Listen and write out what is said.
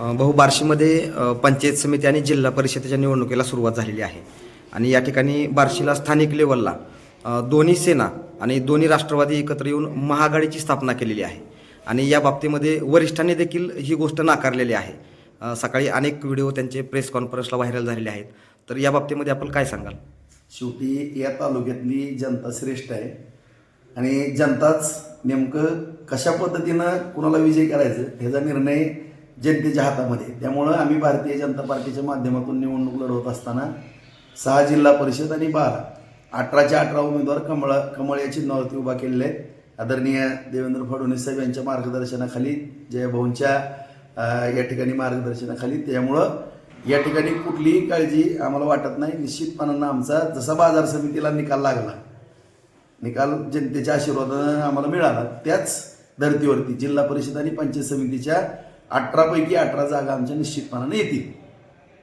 भाऊ बार्शीमध्ये पंचायत समिती आणि जिल्हा परिषदेच्या निवडणुकीला सुरुवात झालेली आहे. आणि या ठिकाणी बार्शीला स्थानिक लेवलला दोन्ही सेना आणि दोन्ही राष्ट्रवादी एकत्र येऊन महाआघाडीची स्थापना केलेली आहे. आणि या बाबतीमध्ये वरिष्ठांनी देखील ही गोष्ट नाकारलेली आहे. सकाळी अनेक व्हिडिओ त्यांचे प्रेस कॉन्फरन्सला व्हायरल झालेले आहेत. तर या बाबतीमध्ये आपण काय सांगाल? शेवटी या तालुक्यातली जनता श्रेष्ठ आहे. आणि जनताच नेमकं कशा पद्धतीनं कुणाला विजय करायचं ह्याचा निर्णय जनतेच्या हातामध्ये. त्यामुळं आम्ही भारतीय जनता पार्टीच्या माध्यमातून निवडणूक लढवत असताना सहा जिल्हा परिषद आणि बारा अठराच्या अठरा उमेदवार कमळ कमळ या चिन्हावरती उभा केलेले आहेत. आदरणीय देवेंद्र फडणवीस साहेब यांच्या मार्गदर्शनाखाली जयभाऊंच्या या ठिकाणी मार्गदर्शनाखाली. त्यामुळं या ठिकाणी कुठलीही काळजी आम्हाला वाटत नाही. निश्चितपणानं आमचा जसा बाजार समितीला निकाल लागला निकाल जनतेच्या आशीर्वादानं आम्हाला मिळाला त्याच धर्तीवरती जिल्हा परिषद आणि पंचायत समितीच्या अठरापैकी अठरा जागा आमच्या निश्चितपणाने येतील.